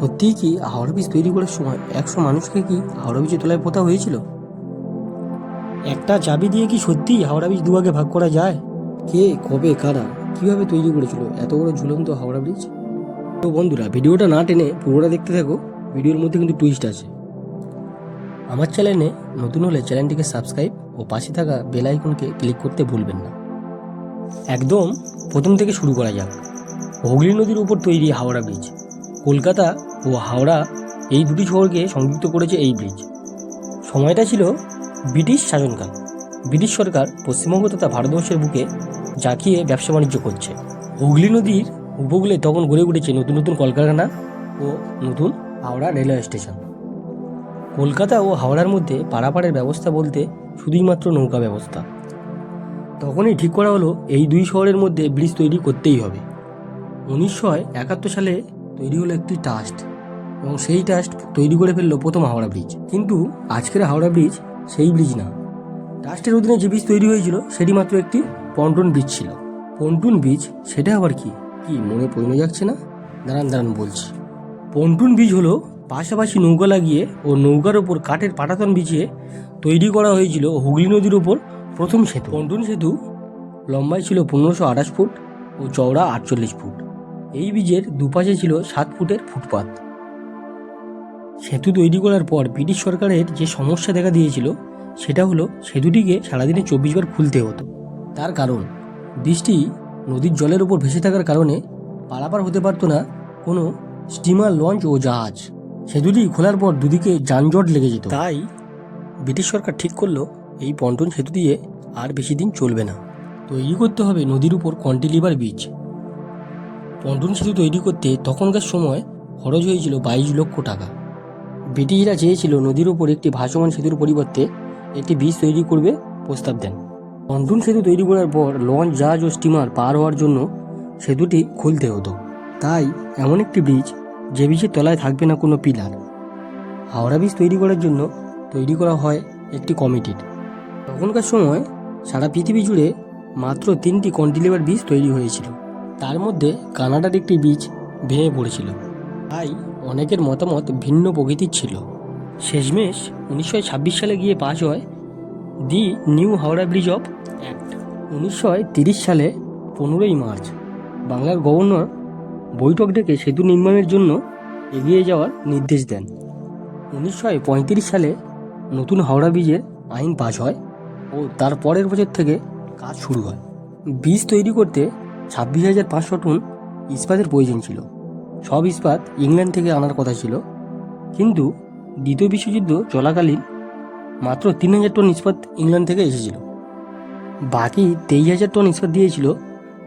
সত্যিই কি হাওড়া ব্রিজ তৈরি করার সময় একশো মানুষকে কি হাওড়া ব্রিজের তলায় পোতা হয়েছিল? একটা চাবি দিয়ে কি সত্যিই হাওড়া ব্রিজ দুভাগে ভাগ করা যায়? কে, কবে, কারা, কীভাবে তৈরি করেছিল এত বড় ঝুলন্ত হাওড়া ব্রিজ তো বন্ধুরা, ভিডিওটা না টেনে পুরোটা দেখতে থাকো, ভিডিওর মধ্যে কিন্তু টুইস্ট আছে। আমার চ্যানেলে নতুন হলে চ্যানেলটিকে সাবস্ক্রাইব ও পাশে থাকা বেল আইকনকে ক্লিক করতে ভুলবেন না। একদম প্রথম থেকে শুরু করা যাক। হুগলি নদীর উপর তৈরি হাওড়া ব্রিজ কলকাতা ও হাওড়া এই দুটি শহরকে সংযুক্ত করেছে এই ব্রিজ। সময়টা ছিল ব্রিটিশ শাসনকাল। ব্রিটিশ সরকার পশ্চিমবঙ্গ তথা ভারতবর্ষের বুকে জাঁকিয়ে ব্যবসা বাণিজ্য করছে। হুগলি নদীর উপকূলে তখন গড়ে উঠেছে নতুন নতুন কলকারখানা ও নতুন হাওড়া রেলওয়ে স্টেশন। কলকাতা ও হাওড়ার মধ্যে পারাপারের ব্যবস্থা বলতে শুধুই মাত্র নৌকা ব্যবস্থা। তখনই ঠিক করা হলো এই দুই শহরের মধ্যে ব্রিজ তৈরি করতেই হবে। উনিশশো একাত্তর সালে তৈরি হলো একটি ট্রাস্ট। এবং সেই ট্রাস্ট তৈরি করে ফেলল প্রথম হাওড়া ব্রিজ কিন্তু আজকের হাওড়া ব্রিজ সেই ব্রিজ না। ট্রাস্টের অধীনে যে ব্রিজ তৈরি হয়েছিল, সেটি মাত্র একটি পন্টন ব্রিজ ছিল। পন্টুন ব্রিজ সেটা আবার কি? কি, মনে পড়ে যাচ্ছে না? দাঁড়ান দাঁড়ান, বলছি। পন্টুন ব্রিজ হলো পাশাপাশি নৌকা লাগিয়ে ও নৌকার ওপর কাঠের পাটাতন বিছিয়ে তৈরি করা হয়েছিল হুগলি নদীর ওপর প্রথম সেতু। পন্টুন সেতু লম্বাই ছিল পনেরোশো আঠাশ ফুট ও চওড়া আটচল্লিশ ফুট। এই ব্রিজের দুপাশে ছিল সাত ফুটের ফুটপাত। সেতু তৈরি করার পর ব্রিটিশ সরকারের যে সমস্যা দেখা দিয়েছিল, সেটা হলো সেতুটিকে সারাদিনে চব্বিশ বার খুলতে হতো। তার কারণ, বৃষ্টি নদীর জলের ওপর ভেসে থাকার কারণে পারাপার হতে পারতো না কোনো স্টিমার, লঞ্চ ও জাহাজ। সেতুটি খোলার পর দুদিকে যানজট লেগে যেত। তাই ব্রিটিশ সরকার ঠিক করল, এই পন্টন সেতু দিয়ে আর বেশি দিন চলবে না। তৈরি করতে হবে নদীর উপর কন্টিলিভার ব্রিজ। পন্টন সেতু তৈরি করতে তখনকার সময় খরচ হয়েছিল বাইশ লক্ষ টাকা। ব্রিটিশরা চেয়েছিল নদীর উপর একটি ভাসমান সেতুর পরিবর্তে একটি ব্রিজ তৈরি করবে প্রস্তাব দেন। পন্টুন সেতু তৈরি করার পর লঞ্চ, জাহাজ ও স্টিমার পার হওয়ার জন্য সেতুটি খুলতে হতো। তাই এমন একটি ব্রিজ যে ব্রিজের তলায় থাকবে না কোনো পিলার। হাওড়া ব্রিজ তৈরি করার জন্য তৈরি করা হয় একটি কমিটির। তখনকার সময় সারা পৃথিবী জুড়ে মাত্র তিনটি কন্টিলিভার ব্রিজ তৈরি হয়েছিল। তার মধ্যে কানাডার একটি ব্রিজ ভেঙে পড়েছিল। তাই অনেকের মতামত ভিন্ন প্রকৃতির ছিল। শেষমেশ উনিশশো ছাব্বিশ সালে গিয়ে পাশ হয় the new Howrah bridge of act. উনিশশো সালে পনেরোই মার্চ বাংলার গভর্নর বৈঠক ডেকে সেতু নির্মাণের জন্য এগিয়ে যাওয়ার নির্দেশ দেন। উনিশশো পঁয়ত্রিশ সালে নতুন হাওড়া ব্রিজের আইন পাশ হয় ও তার পরের বছর থেকে কাজ শুরু হয়। ব্রিজ তৈরি করতে ছাব্বিশ হাজার পাঁচশো টন ইস্পাতের প্রয়োজন ছিল। সব ইস্পাত ইংল্যান্ড থেকে আনার কথা ছিল। কিন্তু দ্বিতীয় বিশ্বযুদ্ধ চলাকালীন মাত্র তিন হাজার টন ইস্পাত ইংল্যান্ড থেকে এসেছিল। বাকি তেইশ হাজার টন ইস্পাত দিয়েছিল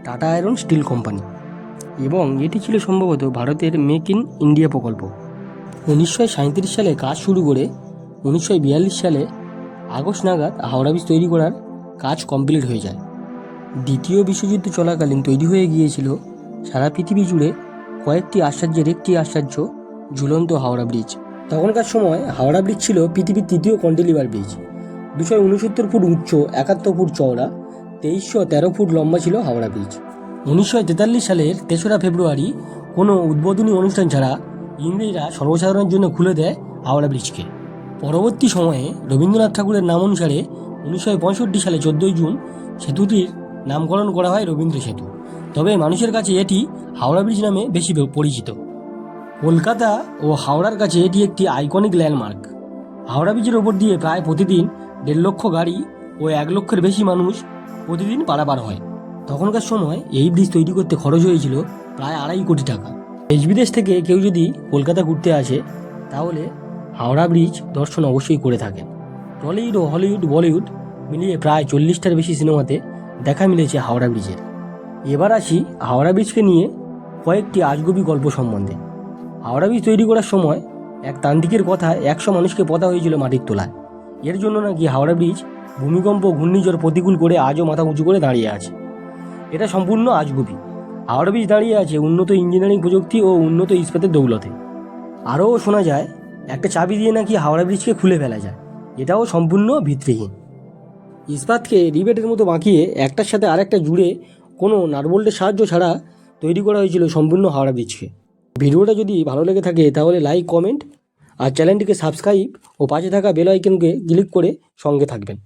টাটা আয়রন স্টিল কোম্পানি এবং এটি ছিল সম্ভবত ভারতের মেক ইন ইন্ডিয়া প্রকল্প। উনিশশো সালে কাজ শুরু করে উনিশশো বিয়াল্লিশ সালে আগস্ট নাগাদ হাওড়া ব্রিজ তৈরি করার কাজ কমপ্লিট হয়ে যায়। দ্বিতীয় বিশ্বযুদ্ধ চলাকালীন তৈরি হয়ে গিয়েছিল সারা পৃথিবী জুড়ে কয়েকটি আশ্চর্যের একটি আশ্চর্য ঝুলন্ত হাওড়া ব্রিজ। তখনকার সময় হাওড়া ব্রিজ ছিল পৃথিবীর তৃতীয় কন্টিলিভার ব্রিজ। দুশো উনসত্তর ফুট উচ্চ, একাত্তর ফুট চওড়া, তেইশশো তেরো ফুট লম্বা ছিল হাওড়া ব্রিজ। উনিশশো তেতাল্লিশ সালের তেসরা ফেব্রুয়ারি কোনো উদ্বোধনী অনুষ্ঠান ছাড়া ইংরেজরা সর্বসাধারণের জন্য খুলে দেয় হাওড়া ব্রিজকে। পরবর্তী সময়ে রবীন্দ্রনাথ ঠাকুরের নাম অনুসারে উনিশশো পঁয়ষট্টি সালে চোদ্দোই জুন সেতুটির নামকরণ করা হয় রবীন্দ্র সেতু। তবে মানুষের কাছে এটি হাওড়া ব্রিজ নামে বেশি পরিচিত। কলকাতা ও হাওড়ার কাছে এটি একটি আইকনিক ল্যান্ডমার্ক হাওড়া ব্রিজের ওপর দিয়ে প্রায় প্রতিদিন দেড় লক্ষ গাড়ি ও এক লক্ষের বেশি মানুষ প্রতিদিন পারাপার হয়। তখনকার সময় এই ব্রিজ তৈরি করতে খরচ হয়েছিল প্রায় আড়াই কোটি টাকা। দেশ বিদেশ থেকে কেউ যদি কলকাতা ঘুরতে আসে, তাহলে হাওড়া ব্রিজ দর্শন অবশ্যই করে থাকেন। টলিউড ও হলিউড, বলিউড মিলিয়ে প্রায় চল্লিশটার বেশি সিনেমাতে দেখা মিলেছে হাওড়া ব্রিজের। এবার আসি হাওড়া ব্রিজকে নিয়ে কয়েকটি আজগুবি গল্প সম্বন্ধে। হাওড়া ব্রিজ তৈরি করার সময় এক তান্ত্রিকের কথা একশো মানুষকে পতা হয়েছিল মাটির তোলায়। এর জন্য নাকি হাওড়া ব্রিজ ভূমিকম্প ঘূর্ণিঝড় প্রতিকূল করে আজও মাথা উঁচু করে দাঁড়িয়ে আছে। এটা সম্পূর্ণ আজগুবি। হাওড়া ব্রিজ দাঁড়িয়ে আছে উন্নত ইঞ্জিনিয়ারিং প্রযুক্তি ও উন্নত ইস্পাতের দৌলতে। আরও শোনা যায়, একটা চাবি দিয়ে নাকি হাওড়া ব্রিজকে খুলে ফেলা যায়। এটাও সম্পূর্ণ ভিত্তিহীন। ইস্পাতকে রিবেটের মতো বাঁকিয়ে একটার সাথে আরেকটা জুড়ে কোনো নাটবোল্টের সাহায্য ছাড়া তৈরি করা হয়েছিল সম্পূর্ণ হাওড়া ব্রিজকে। ভিডিওটা যদি ভালো লেগে থাকে তাহলে লাইক কমেন্ট আর চ্যানেলটিকে সাবস্ক্রাইব ও পাশে থাকা বেল আইকনকে ক্লিক করে সঙ্গে থাকবেন।